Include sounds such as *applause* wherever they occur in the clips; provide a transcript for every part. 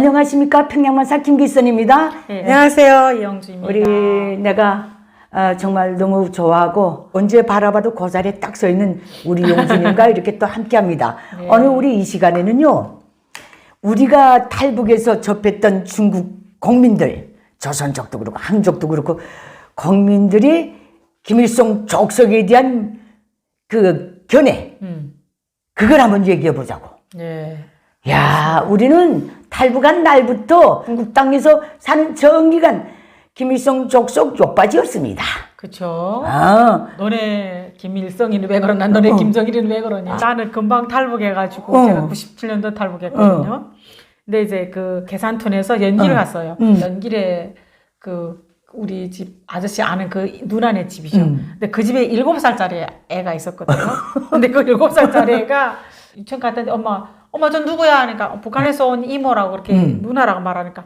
안녕하십니까 평양만사 김기선입니다. 네, 안녕하세요 이영주입니다. 우리 내가 어, 정말 너무 좋아하고 언제 바라봐도 그 자리에 딱 서 있는 우리 용주님과 *laughs* 이렇게 또 함께합니다. 네. 오늘 우리 이 시간에는요 우리가 탈북에서 접했던 중국 국민들 조선족도 그렇고 한족도 그렇고 국민들이 김일성 족속에 대한 그 견해 음, 그걸 한번 얘기해 보자고. 네, 야, 우리는 탈북한 날부터 중국 땅에서 사는 정기간 김일성 족속 욕바지였습니다. 그쵸. 아, 너네 김일성이는 왜 그러나 너네 어. 김정일이는 왜 그러냐. 나는 금방 탈북해가지고 어. 제가 97년도 탈북했거든요. 근데 이제 그 계산톤에서 연길 어. 갔어요. 음. 연길에 그 우리 집 아저씨 아는 그 누나네 집이죠. 음. 근데 그 집에 일곱 살짜리 애가 있었거든요. 근데 그 일곱 살짜리 애가 *laughs* 유치원 갔더니 엄마, 엄마 저 누구야? 하니까 어, 북한에서 온 이모라고 그렇게 음. 누나라고 말하니까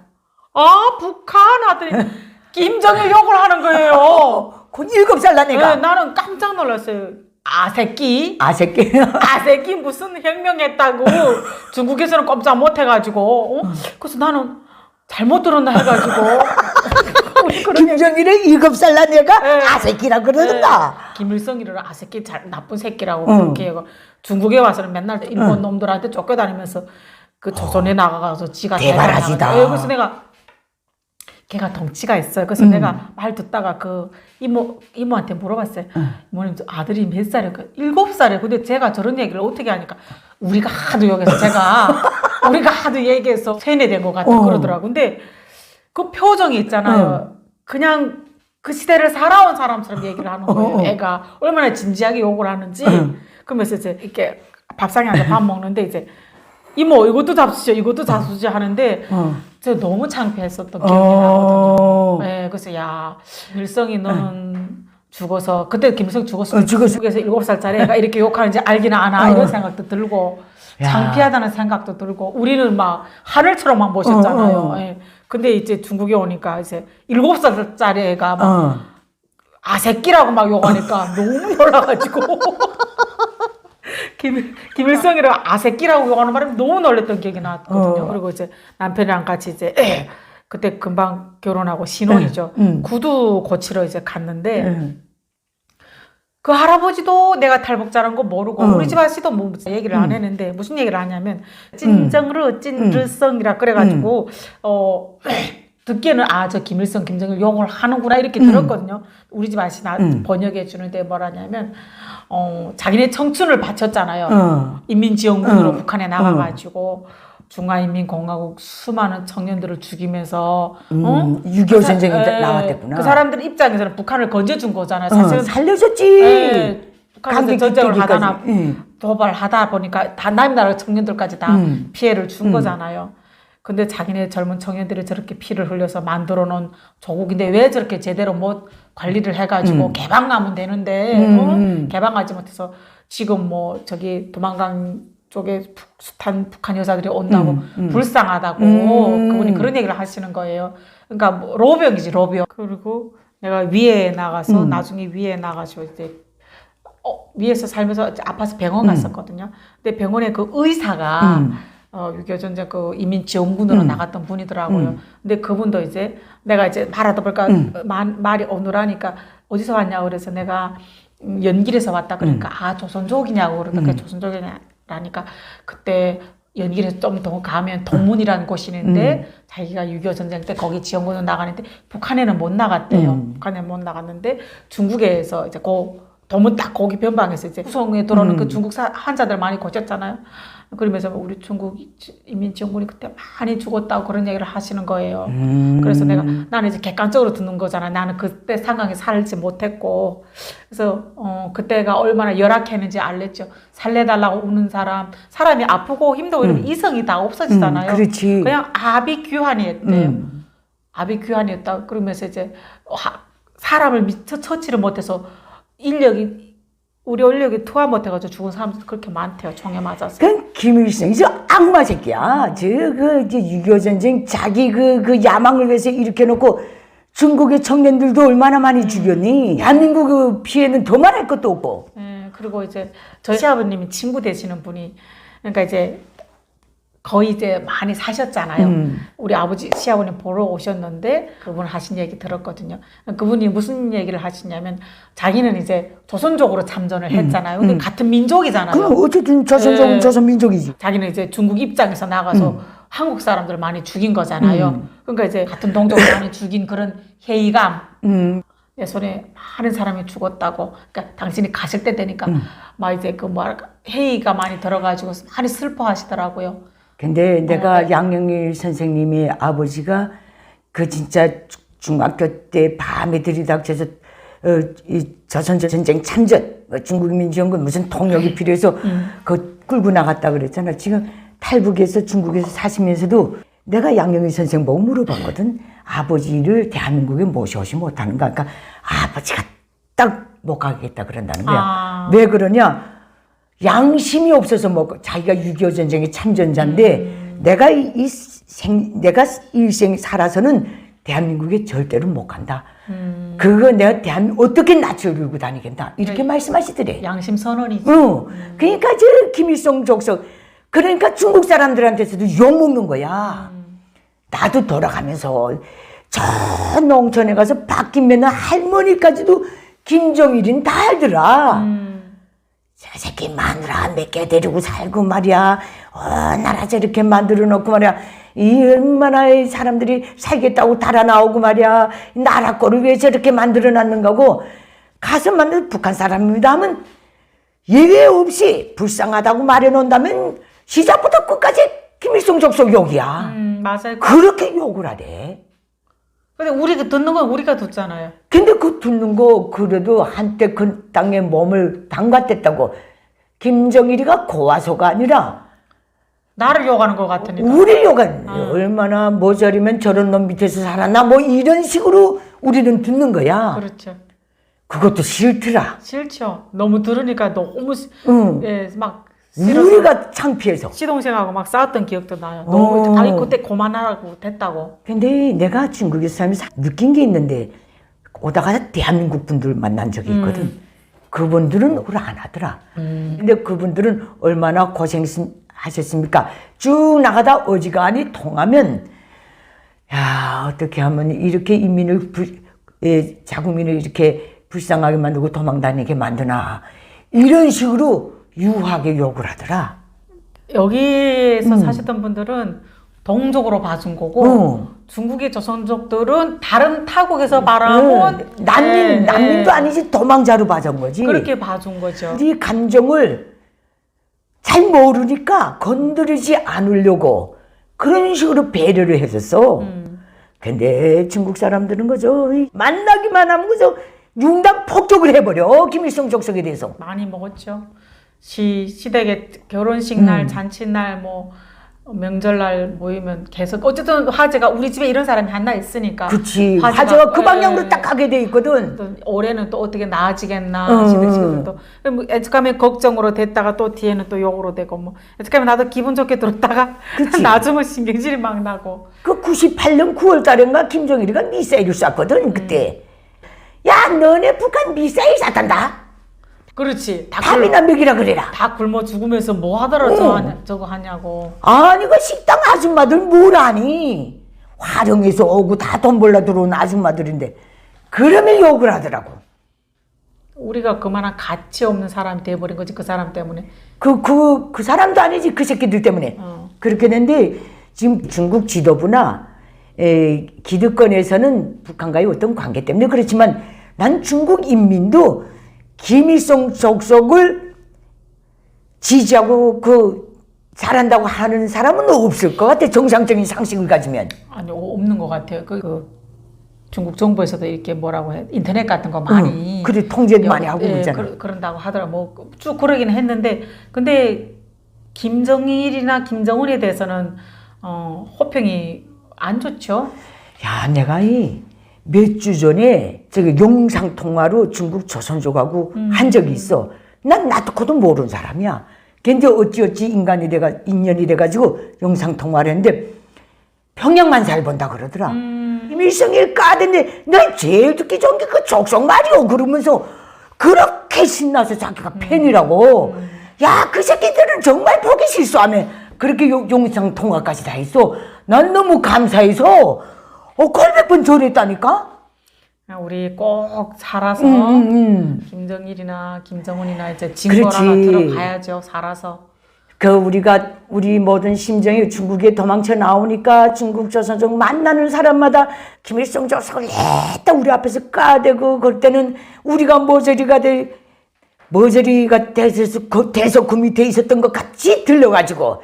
아 북한 하더니 *laughs* 김정일 욕을 하는 거예요. *laughs* 그 일곱 살난 네. 나는 깜짝 놀랐어요. 아 새끼, 아, 새끼. *laughs* 아 새끼 무슨 혁명했다고 중국에서는 꼼짝 못 해가지고. 어? 그래서 나는 잘못 들었나 해가지고. 우리 그런 얘기- 김정일의 일곱 살 난 애가 네. 아, 새끼라 그러던가. 김일성이를 아 새끼 잘 나쁜 새끼라고 응. 그렇게 해요. 중국에 와서는 맨날 일본 놈들한테 쫓겨다니면서 그 조선에 나가서 지가. 대단하다. 예, 그래서 내가 걔가 덩치가 있어요. 그래서 음. 내가 말 듣다가 그 이모 이모한테 물어봤어요. 이모님 저 아들이 몇 살이에요? 그 일곱 살이에요. 근데 제가 저런 얘기를 어떻게 하니까 우리가 하도 여기서 제가 *laughs* 우리가 하도 얘기해서 세뇌된 것 같다 어. 그러더라고. 근데 그 표정이 있잖아요. 그냥 그 시대를 살아온 사람처럼 얘기를 하는 거예요. 어, 어. 애가 얼마나 진지하게 욕을 하는지. 응. 그러면서 이제 이렇게 밥상에 앉아 밥 먹는데 이제 이모 이것도 잡수죠, 이것도 잡수죠 하는데 어. 제가 너무 창피했었던 기억이 나거든요. 어. 네, 그래서 야 김일성이 너는 죽어서 그때 김일성 죽었어. 어, 죽었어. 중국에서 일곱 살짜리 애가 이렇게 욕하는지 알기는 아나 어. 이런 생각도 들고 야. 창피하다는 생각도 들고 우리는 막 하늘처럼만 보셨잖아요. 어, 어. 예. 근데 이제 중국에 오니까 이제 일곱 살짜리 애가 막 어. 아새끼라고 막 욕하니까 너무 *laughs* 놀라가지고 김, 김일성이랑 아새끼라고 욕하는 바람에 너무 놀랬던 기억이 났거든요. 어. 그리고 이제 남편이랑 같이 이제 에, 그때 금방 결혼하고 신혼이죠. 음. 구두 고치러 이제 갔는데 응. 그 할아버지도 내가 탈북자라는 거 모르고 음. 우리 집 아저씨도 뭐 얘기를 안 음. 했는데 무슨 얘기를 하냐면 찐정르 찐르성이라 그래가지고 음. 어 듣기에는 아 저 김일성 김정일 욕을 하는구나 이렇게 음. 들었거든요. 우리 집 아저씨 나 음. 번역해 주는데 뭐라냐면 어 자기네 청춘을 바쳤잖아요. 어. 인민지원군으로 음. 북한에 나가가지고 중화인민공화국 수많은 청년들을 죽이면서 어? 음, 6.25 전쟁이 에, 나왔댔구나. 그 사람들 입장에서는 북한을 건져준 거잖아요. 어, 사실은 살려줬지. 예, 북한에서 전쟁을. 하다나 응. 도발하다 보니까 다 남나라 청년들까지 다 음. 피해를 준 음. 거잖아요. 근데 자기네 젊은 청년들이 저렇게 피를 흘려서 만들어 놓은 조국인데 왜 저렇게 제대로 못 관리를 해가지고 음. 개방하면 되는데 음, 어? 음. 개방하지 못해서 지금 뭐 저기 도망간 쪽에 북- 숱한 북한 여자들이 온다고 음, 음. 불쌍하다고 음. 그분이 그런 얘기를 하시는 거예요. 그러니까 뭐 로병이지 로병. 그리고 내가 위에 나가서 음. 나중에 위에 나가서 이제 어, 위에서 살면서 아파서 병원 음. 갔었거든요. 근데 병원에 그 의사가 음. 어, 6.25 전쟁 그 이민 지원군으로 음. 나갔던 분이더라고요. 음. 근데 그분도 이제 내가 이제 말하다 보니까 음. 마- 말이 어눌하니까 어디서 왔냐고 그래서 내가 음, 연길에서 왔다 그러니까 아 조선족이냐고 그러니까 음. 조선족이냐라니까 그때 연길에서 좀 더 가면 동문이라는 곳이 있는데 음. 자기가 6.25 전쟁 때 거기 지원군으로 나가는데 북한에는 못 나갔대요. 음. 북한에 못 나갔는데 중국에서 이제 그 도문 딱 거기 변방에서 이제 후송에 들어오는 음. 그 중국 사, 환자들 많이 고쳤잖아요. 그러면서 우리 중국 인민지원군이 그때 많이 죽었다고 그런 얘기를 하시는 거예요. 음. 그래서 내가 나는 이제 객관적으로 듣는 거잖아. 나는 그때 상황에 살지 못했고, 그래서 어 그때가 얼마나 열악했는지 알랬죠. 살려달라고 우는 사람, 사람이 아프고 힘들고 이러면 음. 이성이 다 없어지잖아요. 음, 그렇지. 그냥 아비규환이었대요. 음. 아비규환이었다. 그러면서 이제 하- 사람을 미처 처치를 못해서 인력이 우리 인력이 투하 못해가지고 죽은 사람들 그렇게 많대요. 총에 맞아서. 그 김일성이 저 악마 새끼야. 저그 이제 6.25 전쟁 자기 그, 그 야망을 위해서 일으켜 놓고 중국의 청년들도 얼마나 많이 죽였니? 대한민국 그 피해는 더 말할 것도 없고. 예, 그리고 이제 저희 시아버님이 친구 되시는 분이 그러니까 이제 거의 이제 많이 사셨잖아요. 음. 우리 아버지 시아버님 보러 오셨는데 그분 하신 얘기 들었거든요. 그분이 무슨 얘기를 하시냐면 자기는 이제 조선족으로 참전을 했잖아요. 근데 같은 민족이잖아요. 음. 그럼 어쨌든 조선족은 네. 조선 민족이지. 자기는 이제 중국 입장에서 나가서 한국 사람들 많이 죽인 거잖아요. 그러니까 이제 같은 동족을 많이 죽인 그런 회의감. 음. 내 손에 많은 사람이 죽었다고. 그러니까 당신이 가실 때 되니까 막 이제 그 뭐랄까 회의가 많이 들어가지고 많이 슬퍼하시더라고요. 근데 내가 아, 네. 양영일 선생님의 아버지가 그 진짜 주- 중학교 때 밤에 들이닥쳐서 어, 이 조선조 전쟁 참전 어, 중국민주연군 무슨 네. 통역이 필요해서 음. 그 끌고 나갔다 그랬잖아. 지금 탈북에서 중국에서 사시면서도 내가 양영일 선생 보고 물어봤거든. 아버지를 대한민국에 모셔오지 못하는가. 그러니까 아버지가 딱 못 가겠다 그런다는 거야. 아. 왜 그러냐? 양심이 없어서 뭐 자기가 6.25 전쟁의 참전자인데 음. 내가 이, 이 생, 내가 일생 살아서는 대한민국에 절대로 못 간다. 음. 그거 내가 대한 어떻게 낯을 들고 다니겠다. 네. 이렇게 말씀하시더래. 양심 선언이지. 어. 그러니까 저 김일성 족속 그러니까 중국 사람들한테서도 욕 먹는 거야. 나도 돌아가면서 저 농촌에 가서 바뀐 할머니까지도 김정일인 다 알더라. 음. 저 새끼 마누라 몇 개 데리고 살고 말이야. 어, 나라 저렇게 만들어 놓고 말이야. 이 얼마나 이 사람들이 살겠다고 달아 나오고 말이야. 이 나라 거를 왜 저렇게 만들어 놨는가고. 가서 만든 북한 사람입니다 하면 예외 없이 불쌍하다고 말해 놓는다면 시작부터 끝까지 김일성 적속 욕이야. 음, 맞아요. 그렇게 욕을 하대. 근데 우리가 듣는 건 우리가 듣잖아요. 근데 그 듣는 거 그래도 한때 그 땅에 몸을 담갔댔다고 김정일이가 고와서가 아니라 나를 욕하는 것 같으니까. 우리 욕은 얼마나 모자리면 저런 놈 밑에서 살았나 뭐 이런 식으로 우리는 듣는 거야. 그렇죠. 그것도 싫더라. 싫죠. 너무 들으니까 너무 시- 응. 예, 막 우리가 창피해서. 시동생하고 막 싸웠던 기억도 나요. 너무 어. 아니 그때 그만하라고 됐다고. 근데 내가 중국에서 살면서 느낀 게 있는데 오다가 대한민국 분들 만난 적이 있거든. 그분들은 그걸 안 하더라. 근데 그분들은 얼마나 고생하셨습니까? 쭉 나가다 어지간히 통하면 야 어떻게 하면 이렇게 인민을 불, 예, 자국민을 이렇게 불쌍하게 만들고 도망다니게 만드나 이런 식으로 유하게 욕을 하더라. 여기서 사시던 분들은 동족으로 봐준 거고 어. 중국의 조선족들은 다른 타국에서 바라본 응. 난민 예, 난민도 예. 아니지 도망자로 봐준 거지. 그렇게 봐준 거죠. 네 감정을 잘 모르니까 건드리지 않으려고 그런 식으로 배려를 해줬어. 음. 근데 중국 사람들은 이 만나기만 하면 그저 융단 폭격을 해버려 김일성 족속에 대해서. 많이 먹었죠. 시 시댁에 결혼식 음. 날, 잔칫날, 뭐 명절날 모이면 계속 어쨌든 화제가 우리 집에 이런 사람이 하나 있으니까. 그치 화제가- 화제가 그 방향으로 예. 딱 가게 돼 있거든. 또 올해는 또 어떻게 나아지겠나 응. 또 뭐, 애측하면 걱정으로 됐다가 또 뒤에는 또 욕으로 되고 뭐 애측하면 나도 기분 좋게 들었다가. *laughs* 나중은 신경질이 막 나고 그 98년 9월 달인가 김정일이가 미사일을 쐈거든 그때. 야 너네 북한 미사일 쐈단다. 그렇지. 다, 굶, 밥이나 먹이라 그래라. 다 굶어 죽으면서 뭐 하더라 저 하냐, 저거 하냐고. 아니 그 식당 아줌마들 뭘 아니? 화령에서 오고 다 돈 벌러 들어온 아줌마들인데 그러면 욕을 하더라고. 우리가 그만한 가치 없는 사람이 돼버린 거지 그 사람 때문에. 그 그 그 사람도 아니지 그 새끼들 때문에. 어. 그렇게 됐는데 지금 중국 지도부나 에, 기득권에서는 북한과의 어떤 관계 때문에 그렇지만 난 중국 인민도 김일성 족속을 지지하고 그 잘한다고 하는 사람은 없을 것 같아 정상적인 상식을 가지면. 아니 어, 없는 것 같아요. 그, 그 중국 정부에서도 이렇게 뭐라고 해 인터넷 같은 거 많이 응, 그래, 통제도 많이 하고 예, 그러잖아. 그러, 그런다고 하더라고. 뭐쭉 그러긴 했는데 근데 김정일이나 김정은에 대해서는 어, 호평이 안 좋죠? 야, 내가 이 몇 주 전에 저기 영상 통화로 중국 조선족하고 한 적이 있어. 난 나도 그도 모르는 사람이야. 근데 어찌어찌 인간이 돼가 인연이 돼가지고 영상 통화를 했는데 평양만 잘 본다 그러더라. 김일성일 까는데 난 제일 듣기 좋은 게 그 족속 말이오 그러면서 그렇게 신나서 자기가 팬이라고. 야, 그 새끼들은 정말 보기 실수하면 그렇게 요- 영상 통화까지 다 했어. 난 너무 감사해서 어 꼴백 번 절했다니까. 우리 꼭 살아서 음, 음, 음. 김정일이나 김정은이나 이제 그렇지. 들어가야죠. 살아서. 그 우리가 우리 모든 심정이 중국에 도망쳐 나오니까 중국 조선족 만나는 사람마다 김일성 조석을 했다 우리 앞에서 까대고 그럴 때는 우리가 모조리가 돼 모조리가 돼서 그 돼서 그 밑에 있었던 것 같이 들려가지고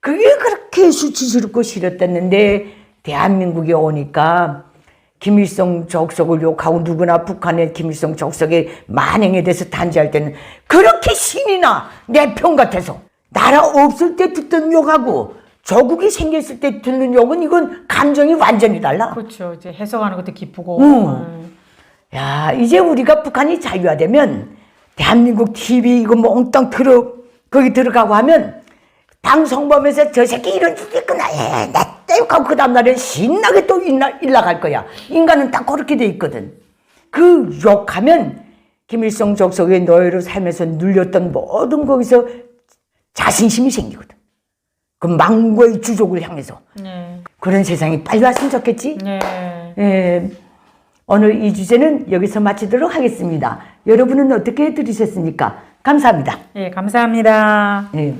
그게 그렇게 수치스럽고 싫었댔는데 대한민국에 오니까 김일성 족속을 욕하고 누구나 북한의 김일성 족속의 만행에 대해서 단지할 때는 그렇게 신이 나 내 편 같아서 나라 없을 때 듣던 욕하고 조국이 생겼을 때 듣는 욕은 이건 감정이 완전히 달라. 그렇죠. 이제 해석하는 것도 기쁘고. 음. 음. 야, 이제 우리가 북한이 자유화되면 대한민국 TV 이거 몽땅 들어 거기 들어가고 하면 방송범에서 저 새끼 이런 짓겠구나. 에, 나 떼고 그 다음날에 신나게 또 일나, 일나갈 거야. 인간은 딱 그렇게 돼 있거든. 그 욕하면 김일성 족속의 노예로 살면서 눌렸던 모든 거기서 자신심이 생기거든. 그 망고의 주족을 향해서. 네. 그런 세상이 빨리 왔으면 좋겠지? 네. 예, 오늘 이 주제는 여기서 마치도록 하겠습니다. 여러분은 어떻게 들으셨습니까? 감사합니다. 예, 감사합니다. 예.